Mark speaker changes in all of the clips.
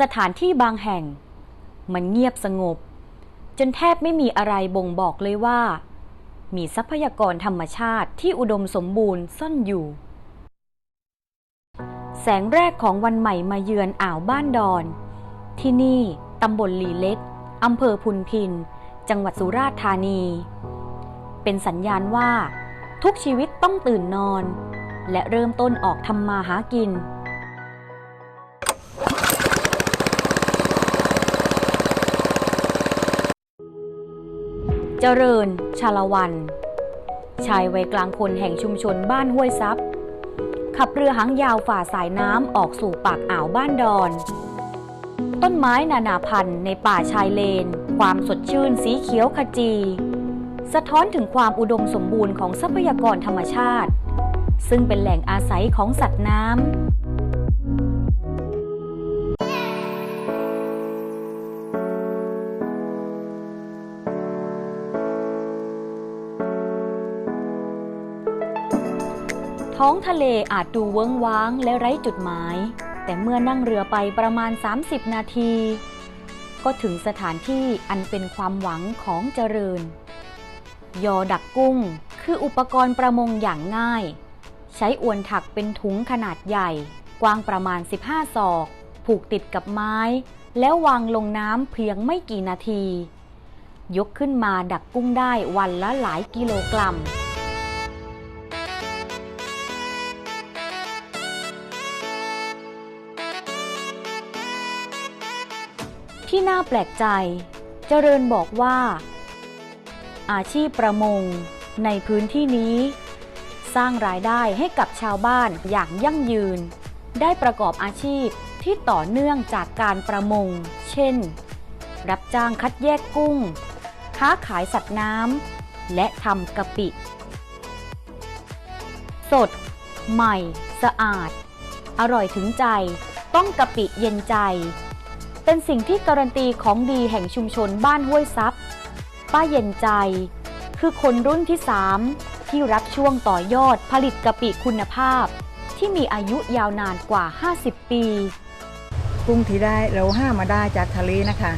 Speaker 1: สถานที่บางแห่ง มันเงียบสงบ จนแทบไม่มีอะไรบ่งบอกเลยว่า มีทรัพยากรธรรมชาติที่อุดมสมบูรณ์ซ่อนอยู่ แสงแรกของวันใหม่มาเยือนอ่าวบ้านดอน ที่นี่ตำบลหลีเล็กอำเภอพุนพิน จังหวัดสุราษฎร์ธานี เป็นสัญญาณว่า ทุกชีวิตต้องตื่นนอน และเริ่มต้นออกทำมาหากิน เจริญ ชาละวัน ชายวัยกลางคนแห่งชุมชนบ้านห้วยซับขับเรือหางยาวฝ่าสายน้ำออกสู่ปากอ่าวบ้านดอน ต้นไม้นานาพันธุ์ในป่าชายเลน ความสดชื่นสีเขียวขจี สะท้อนถึงความอุดมสมบูรณ์ของทรัพยากรธรรมชาติ ซึ่งเป็นแหล่งอาศัยของสัตว์น้ำ ท้องทะเลอาจดูเวิ้งว้างและไร้จุดหมาย แต่เมื่อนั่งเรือไปประมาณ 30 นาที ก็ถึงสถานที่อันเป็นความหวังของเจริญ ยอดักกุ้งคืออุปกรณ์ประมงอย่างง่าย ใช้อวนถักเป็นถุงขนาดใหญ่ กว้างประมาณ 15 ศอก ผูกติดกับไม้ แล้ววางลงน้ำเพียงไม่กี่นาที ยกขึ้นมาดักกุ้งได้วันละหลายกิโลกรัม ที่น่าแปลกใจ เจริญบอกว่า อาชีพประมงในพื้นที่นี้ สร้างรายได้ให้กับชาวบ้านอย่างยั่งยืน ได้ประกอบอาชีพที่ต่อเนื่องจากการประมง เช่น รับจ้างคัดแยกกุ้ง ค้าขายสัตว์น้ำ และทำกะปิ สด ใหม่ สะอาด อร่อยถึงใจ ต้องกะปิเย็นใจ เป็นสิ่งที่การันตีของดีแห่งชุมชนบ้านห้วยซับป้าเย็นใจ คือคนรุ่นที่ 3 ที่รับช่วงต่อยอดผลิตกะปิคุณภาพ ที่มีอายุยาวนานกว่า 50 ปี
Speaker 2: กุ้งที่ได้เราห้ามาได้จากทะเลนะคะ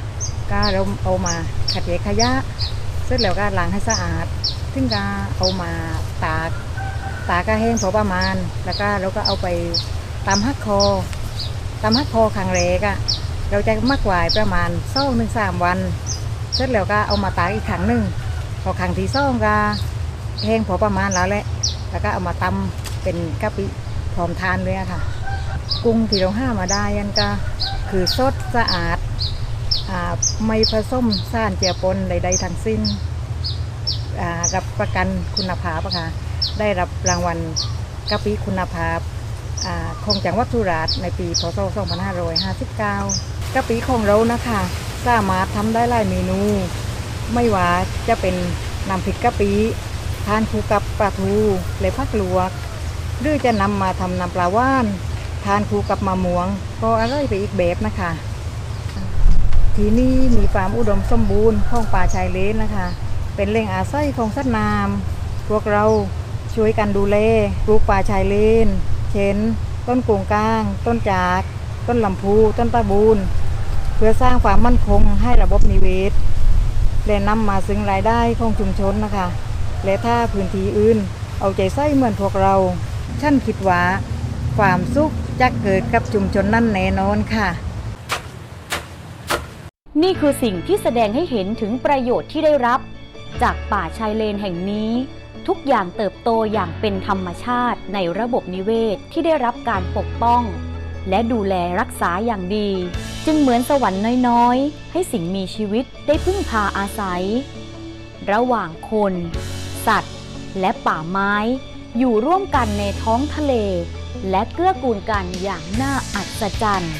Speaker 2: ก็เราเอามาขัดแยขยะ เสร็จแล้วก็ล้างให้สะอาดถึงก็เอามาตาก ตากก็แห้งพอประมาณ แล้วก็เราก็เอาไปตำฮักคอตำฮักคอขังแรกอะ่ะ เราจะมักไว้ประมาณสองถึงสามวัน เสร็จแล้วก็เอามาตากอีกครั้งหนึ่งพอครั้งที่สองก็แห้งพอประมาณแล้วแหละ แล้วก็เอามาตำเป็นกะปิพร้อมทานเลยค่ะ กุ้งที่เราห้ามาได้ยันก็คือสดสะอาดอาไม่ผสมสารเจือปนใด ๆทั้งสิ้นรับประกันคุณภาพค่ะ ได้รับรางวัลกะปิคุณภาพอ่าของจังหวัดสุราษฎร์ในปีพศ2559 กะปิของเรานะคะ สามารถทำได้หลายเมนู ไม่ว่าจะเป็นน้ำพริกกะปิทานคู่กับปลาทูและผักลวก หรือจะนำมาทำน้ำปลาว่าน ทานคู่กับมะม่วง ก็อร่อยไปอีกแบบนะคะ ที่นี่มีความอุดมสมบูรณ์ของป่าชายเลนนะคะ เป็นแหล่งอาศัยของสัตว์น้ำพวกเราช่วยกันดูแลปลูกป่าชายเลน เช่น ต้นกุงกลาง ต้นจาก ต้นลำพู ต้นตะบูน เพื่อสร้างความมั่นคงให้ระบบนิเวศ และนำมาซึ่งรายได้ของชุมชนนะคะ และถ้าพื้นที่อื่น เอาใจใส่เหมือนพวกเราฉันคิดว่าความสุขจะเกิดกับชุมชนนั่นแน่นอนค่ะ
Speaker 1: นี่คือสิ่งที่แสดงให้เห็นถึงประโยชน์ที่ได้รับ จากป่าชายเลนแห่งนี้ ทุกอย่างเติบโตอย่างเป็นธรรมชาติในระบบนิเวศที่ได้รับการปกป้อง และดูแลรักษาอย่างดี จึงเหมือนสวรรค์น้อยๆ ให้สิ่งมีชีวิตได้พึ่งพาอาศัย ระหว่างคน สัตว์ และป่าไม้ อยู่ร่วมกันในท้องทะเล และเกื้อกูลกันอย่างน่าอัศจรรย์